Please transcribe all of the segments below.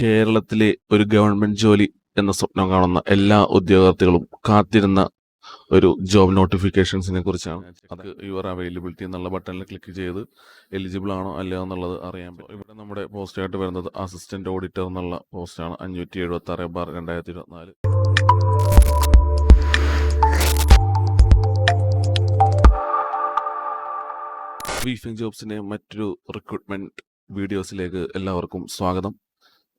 കേരളത്തിലെ ഒരു ഗവൺമെന്റ് ജോലി എന്ന സ്വപ്നം കാണുന്ന എല്ലാ ഉദ്യോഗാർത്ഥികളും കാത്തിരുന്ന ഒരു ജോബ് നോട്ടിഫിക്കേഷൻസിനെ കുറിച്ചാണ്. അത് യുവർ അവൈലബിലിറ്റി എന്നുള്ള ബട്ടണിൽ ക്ലിക്ക് ചെയ്ത് എലിജിബിൾ ആണോ അല്ലയോ എന്നുള്ളത് അറിയാൻ പറ്റും. ഇവിടെ നമ്മുടെ പോസ്റ്റായിട്ട് വരുന്നത് അസിസ്റ്റന്റ് ഓഡിറ്റർ എന്നുള്ള പോസ്റ്റാണ് അഞ്ഞൂറ്റി എഴുപത്തി ആറ് ബാർ രണ്ടായിരത്തി ഇരുപത്തിനാല് വീഫിംഗ് ജോബ്സിന്റെ മറ്റൊരു റിക്രൂട്ട്മെന്റ് വീഡിയോസിലേക്ക് എല്ലാവർക്കും സ്വാഗതം.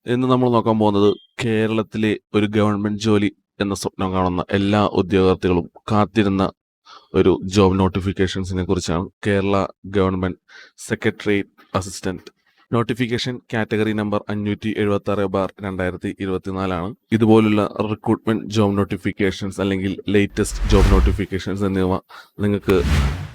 ഇന്ന് നമ്മൾ നോക്കാൻ പോകുന്നത് കേരളത്തിലെ ഒരു ഗവൺമെന്റ് ജോലി എന്ന സ്വപ്നം കാണുന്ന എല്ലാ ഉദ്യോഗാർത്ഥികളും കാത്തിരുന്ന ഒരു ജോബ് നോട്ടിഫിക്കേഷൻസിനെ കുറിച്ചാണ് Kerala government secretariat assistant. Notification category number അഞ്ഞൂറ്റി എഴുപത്തി ആറ് ബാർ രണ്ടായിരത്തി ഇരുപത്തിനാലാണ്. ഇതുപോലുള്ള റിക്രൂട്ട്മെന്റ് ജോബ് നോട്ടിഫിക്കേഷൻസ് അല്ലെങ്കിൽ ലേറ്റസ്റ്റ് ജോബ് നോട്ടിഫിക്കേഷൻസ് എന്നിവ നിങ്ങൾക്ക്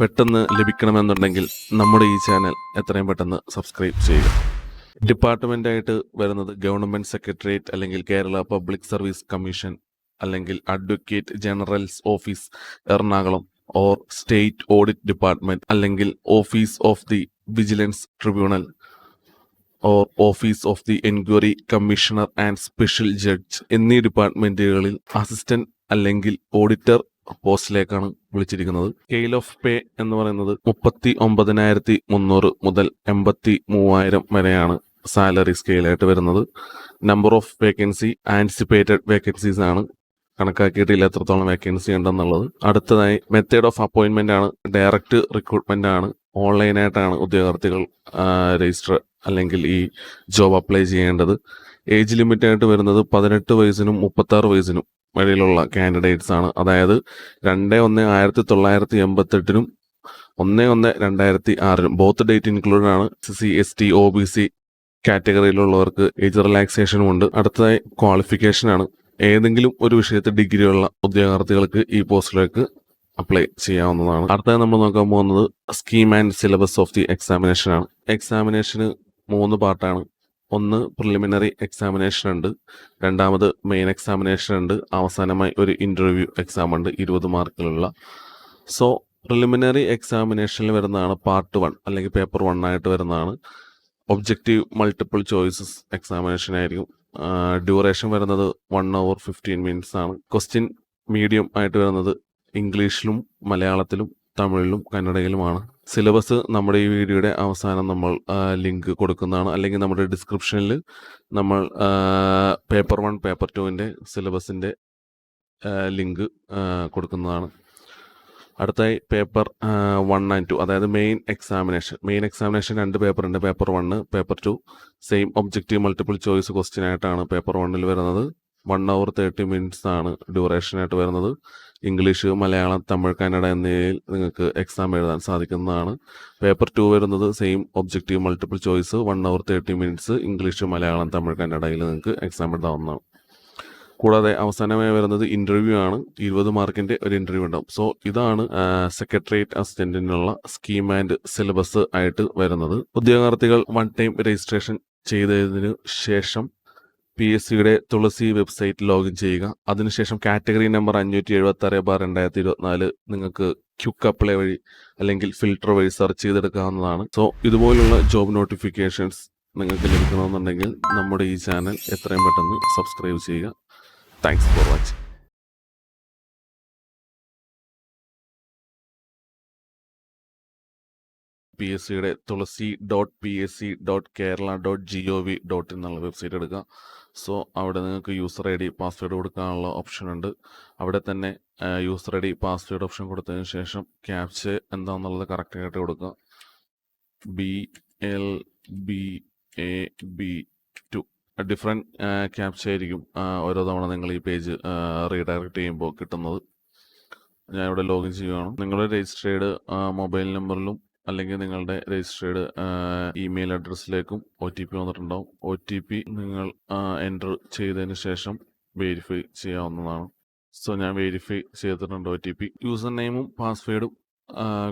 പെട്ടെന്ന് ലഭിക്കണമെന്നുണ്ടെങ്കിൽ നമ്മുടെ ഈ ചാനൽ എത്രയും പെട്ടെന്ന് സബ്സ്ക്രൈബ് ചെയ്യുക. ഡിപ്പാർട്ട്മെന്റ് ആയിട്ട് വരുന്നത് ഗവൺമെന്റ് സെക്രട്ടേറിയറ്റ് അല്ലെങ്കിൽ കേരള പബ്ലിക് സർവീസ് കമ്മീഷൻ അല്ലെങ്കിൽ advocate general's office Ernakulam or state audit department അല്ലെങ്കിൽ office of the vigilance tribunal or office of the enquiry commissioner and special judge എന്നീ ഡിപ്പാർട്ട്മെന്റുകളിൽ അസിസ്റ്റന്റ് അല്ലെങ്കിൽ ഓഡിറ്റർ പോസ്റ്റിലേക്കാണ് വിളിച്ചിരിക്കുന്നത്. സ്കെയിൽ ഓഫ് പേ എന്ന് പറയുന്നത് മുപ്പത്തി ഒമ്പതിനായിരത്തി മുന്നൂറ് മുതൽ എൺപത്തി മൂവായിരം വരെയാണ് സാലറി സ്കെയിലായിട്ട് വരുന്നത്. Number of vacancy anticipated vacancies ആണ് കണക്കാക്കിയിട്ടില്ല എത്രത്തോളം വേക്കൻസി ഉണ്ടെന്നുള്ളത്. അടുത്തതായി മെത്തേഡ് ഓഫ് അപ്പോയിൻമെന്റ് ആണ് ഡയറക്റ്റ് റിക്രൂട്ട്മെന്റ് ആണ് ഓൺലൈനായിട്ടാണ് ഉദ്യോഗാർത്ഥികൾ രജിസ്റ്റർ അല്ലെങ്കിൽ ഈ ജോബ് അപ്ലൈ ചെയ്യേണ്ടത്. ഏജ് ലിമിറ്റായിട്ട് വരുന്നത് പതിനെട്ട് വയസ്സിനും മുപ്പത്തി ആറ് വയസ്സിനും ഇടയിലുള്ള കാൻഡിഡേറ്റ്സ് ആണ്. അതായത് രണ്ട് ഒന്ന് ആയിരത്തി തൊള്ളായിരത്തി എൺപത്തെട്ടിനും ഒന്ന് ഒന്ന് രണ്ടായിരത്തി ആറിനും ബോത്ത് ഡേറ്റ് ഇൻക്ലൂഡഡ് ആണ്. C S T O B C കാറ്റഗറിയിലുള്ളവർക്ക് age റിലാക്സേഷനും ഉണ്ട്. അടുത്തതായി ക്വാളിഫിക്കേഷനാണ് ഏതെങ്കിലും ഒരു വിഷയത്തിൽ ഡിഗ്രിയുള്ള ഉദ്യോഗാർത്ഥികൾക്ക് ഈ പോസ്റ്റിലേക്ക് അപ്ലൈ ചെയ്യാവുന്നതാണ്. അടുത്തതായി നമ്മൾ നോക്കാൻ പോകുന്നത് scheme and syllabus of the examination ആണ്. എക്സാമിനേഷന് മൂന്ന് പാർട്ടാണ് ഒന്ന് പ്രിലിമിനറി എക്സാമിനേഷൻ ഉണ്ട്. രണ്ടാമത് മെയിൻ എക്സാമിനേഷൻ ഉണ്ട്. അവസാനമായി ഒരു ഇന്റർവ്യൂ എക്സാം ഉണ്ട്. ഇരുപത് മാർക്കിലുള്ള. സോ പ്രിലിമിനറി എക്സാമിനേഷനിൽ വരുന്നതാണ് പാർട്ട് വൺ അല്ലെങ്കിൽ പേപ്പർ വൺ ആയിട്ട് വരുന്നതാണ്. ഒബ്ജക്റ്റീവ് മൾട്ടിപ്പിൾ ചോയ്സസ് എക്സാമിനേഷൻ ആയിരിക്കും. ഡ്യൂറേഷൻ വരുന്നത് വൺ അവർ ഫിഫ്റ്റീൻ മിനിറ്റ്സ് ആണ്. ക്വസ്റ്റ്യൻ മീഡിയം ആയിട്ട് വരുന്നത് ഇംഗ്ലീഷിലും മലയാളത്തിലും തമിഴിലും കന്നഡയിലുമാണ്. സിലബസ് നമ്മുടെ ഈ വീഡിയോയുടെ അവസാനം നമ്മൾ ലിങ്ക് കൊടുക്കുന്നതാണ്. അല്ലെങ്കിൽ നമ്മുടെ ഡിസ്ക്രിപ്ഷനിൽ നമ്മൾ പേപ്പർ വൺ പേപ്പർ ടുവിന്റെ സിലബസിന്റെ ലിങ്ക് കൊടുക്കുന്നതാണ്. അടുത്തായി പേപ്പർ വൺ ആൻഡ് ടു അതായത് മെയിൻ എക്സാമിനേഷൻ. മെയിൻ എക്സാമിനേഷൻ രണ്ട് പേപ്പർ ഉണ്ട് paper one paper two. Same objective multiple choice question ആയിട്ടാണ് പേപ്പർ വണ്ണിൽ വരുന്നത്. വൺ അവർ തേർട്ടി മിനിറ്റ്സ് ആണ് ഡ്യൂറേഷനായിട്ട് വരുന്നത്. ഇംഗ്ലീഷ് മലയാളം തമിഴ് കന്നഡ എന്നിവയിൽ നിങ്ങൾക്ക് എക്സാം എഴുതാൻ സാധിക്കുന്നതാണ്. പേപ്പർ ടു വരുന്നത് same objective multiple choice one hour thirty minutes English Malayalam Tamil കന്നഡയിൽ നിങ്ങൾക്ക് എക്സാം എഴുതാവുന്നതാണ്. കൂടാതെ അവസാനമായി വരുന്നത് ഇന്റർവ്യൂ ആണ്. ഇരുപത് മാർക്കിന്റെ ഒരു ഇന്റർവ്യൂ ഉണ്ടാവും. സോ ഇതാണ് സെക്രട്ടേറിയറ്റ് അസിസ്റ്റന്റിനുള്ള സ്കീം ആൻഡ് സിലബസ് ആയിട്ട് വരുന്നത്. ഉദ്യോഗാർത്ഥികൾ വൺ ടൈം രജിസ്ട്രേഷൻ ചെയ്തതിനു ശേഷം പി എസ് സിയുടെ തുളസി വെബ്സൈറ്റ് ലോഗിൻ ചെയ്യുക. അതിനുശേഷം കാറ്റഗറി നമ്പർ അഞ്ഞൂറ്റി എഴുപത്തി ആറ് ബാർ രണ്ടായിരത്തി ഇരുപത്തിനാല് നിങ്ങൾക്ക് ക്യുക്ക് അപ്ലൈ വഴി അല്ലെങ്കിൽ ഫിൽട്ടർ വഴി സെർച്ച് ചെയ്തെടുക്കാവുന്നതാണ്. സോ ഇതുപോലുള്ള ജോബ് നോട്ടിഫിക്കേഷൻസ് നിങ്ങൾക്ക് ലഭിക്കണമെന്നുണ്ടെങ്കിൽ നമ്മുടെ ഈ ചാനൽ എത്രയും പെട്ടെന്ന് സബ്സ്ക്രൈബ് ചെയ്യുക. Thanks for watching P S സിയുടെ Thulasi dot P S C dot Kerala dot G O V dot എന്നുള്ള വെബ്സൈറ്റ് എടുക്കുക സോ അവിടെ നിങ്ങൾക്ക് യൂസർ ഐ ഡി പാസ്വേഡ് കൊടുക്കാനുള്ള ഓപ്ഷൻ ഉണ്ട്. അവിടെ തന്നെ user I D password option കൊടുത്തതിന് ശേഷം ക്യാപ്ച എന്താണെന്നുള്ളത് കറക്റ്റ് ആയിട്ട് കൊടുക്കുക B L B A B two different captcha ആയിരിക്കും ഓരോ തവണ നിങ്ങൾ ഈ പേജ് റീഡയറക്റ്റ് ചെയ്യുമ്പോൾ കിട്ടുന്നത്. ഞാൻ ഇവിടെ ലോഗിൻ ചെയ്യുകയാണ് നിങ്ങളുടെ രജിസ്റ്റേർഡ് മൊബൈൽ നമ്പറിലും അല്ലെങ്കിൽ നിങ്ങളുടെ രജിസ്റ്റേർഡ് ഇമെയിൽ അഡ്രസ്സിലേക്കും ഒ ടി പി വന്നിട്ടുണ്ടാവും. ഒ ടി പി നിങ്ങൾ എന്റർ ചെയ്തതിന് ശേഷം വെരിഫൈ ചെയ്യാവുന്നതാണ്. സോ ഞാൻ വെരിഫൈ ചെയ്തിട്ടുണ്ട് ഒ ടി പി. യൂസർ നെയിമും പാസ്വേഡും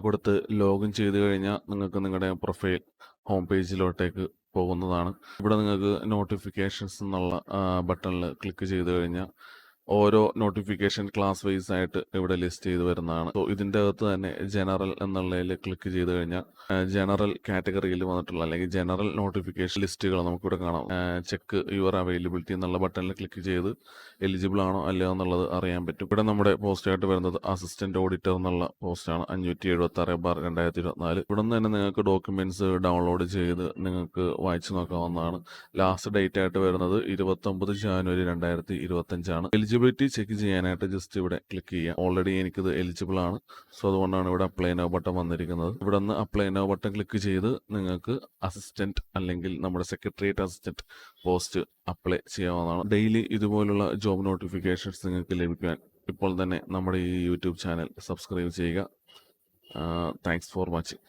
കൊടുത്ത് ലോഗിൻ ചെയ്ത് കഴിഞ്ഞാൽ നിങ്ങൾക്ക് നിങ്ങളുടെ പ്രൊഫൈൽ ഹോം പേജിലോട്ടേക്ക് പോകുന്നതാണ്. ഇവിടെ നിങ്ങൾക്ക് നോട്ടിഫിക്കേഷൻസ് എന്നുള്ള ബട്ടണിൽ ക്ലിക്ക് ചെയ്ത് കഴിഞ്ഞാൽ ഓരോ നോട്ടിഫിക്കേഷൻ ക്ലാസ് വൈസ് ആയിട്ട് ഇവിടെ ലിസ്റ്റ് ചെയ്ത് വരുന്നതാണ്. സോ ഇതിന്റെ അകത്ത് തന്നെ ജനറൽ എന്നുള്ളതിൽ ക്ലിക്ക് ചെയ്ത് കഴിഞ്ഞാൽ ജനറൽ കാറ്റഗറിയിൽ വന്നിട്ടുള്ള അല്ലെങ്കിൽ ജനറൽ നോട്ടിഫിക്കേഷൻ ലിസ്റ്റുകൾ നമുക്കിവിടെ കാണാം. ചെക്ക് യുവർ അവൈലബിലിറ്റി എന്നുള്ള ബട്ടണിൽ ക്ലിക്ക് ചെയ്ത് എലിജിബിൾ ആണോ അല്ലയോ എന്നുള്ളത് അറിയാൻ പറ്റും. ഇവിടെ നമ്മുടെ പോസ്റ്റായിട്ട് വരുന്നത് അസിസ്റ്റന്റ് ഓഡിറ്റർ എന്നുള്ള പോസ്റ്റാണ് അഞ്ഞൂറ്റി എഴുപത്തി ആറ് ബാർ രണ്ടായിരത്തി ഇരുപത്തിനാല് ഇവിടെ നിന്ന് തന്നെ നിങ്ങൾക്ക് ഡോക്യുമെന്റ്സ് ഡൗൺലോഡ് ചെയ്ത് നിങ്ങൾക്ക് വായിച്ചു നോക്കാവുന്നതാണ്. ലാസ്റ്റ് ഡേറ്റ് ആയിട്ട് വരുന്നത് ഇരുപത്തൊമ്പത് ജാനുവരി രണ്ടായിരത്തി ഇരുപത്തഞ്ചാണ് എലിജിബിലിറ്റി ചെക്ക് ചെയ്യാനായിട്ട് ജസ്റ്റ് ഇവിടെ ക്ലിക്ക് ചെയ്യാം ഓൾറെഡി എനിക്കിത് എലിജിബിൾ ആണ്. സോ അതുകൊണ്ടാണ് ഇവിടെ അപ്ലൈ നോ ബട്ടൺ വന്നിരിക്കുന്നത്. ഇവിടെ നിന്ന് അപ്ലൈ നോ ബട്ടൺ ക്ലിക്ക് ചെയ്ത് നിങ്ങൾക്ക് അസിസ്റ്റന്റ് അല്ലെങ്കിൽ നമ്മുടെ സെക്രട്ടേറിയറ്റ് അസിസ്റ്റന്റ് പോസ്റ്റ് അപ്ലൈ ചെയ്യാവുന്നതാണ്. ഡെയിലി ഇതുപോലുള്ള ജോബ് നോട്ടിഫിക്കേഷൻസ് നിങ്ങൾക്ക് ലഭിക്കാൻ ഇപ്പോൾ തന്നെ നമ്മുടെ ഈ യൂട്യൂബ് ചാനൽ സബ്സ്ക്രൈബ് ചെയ്യുക. Thanks for watching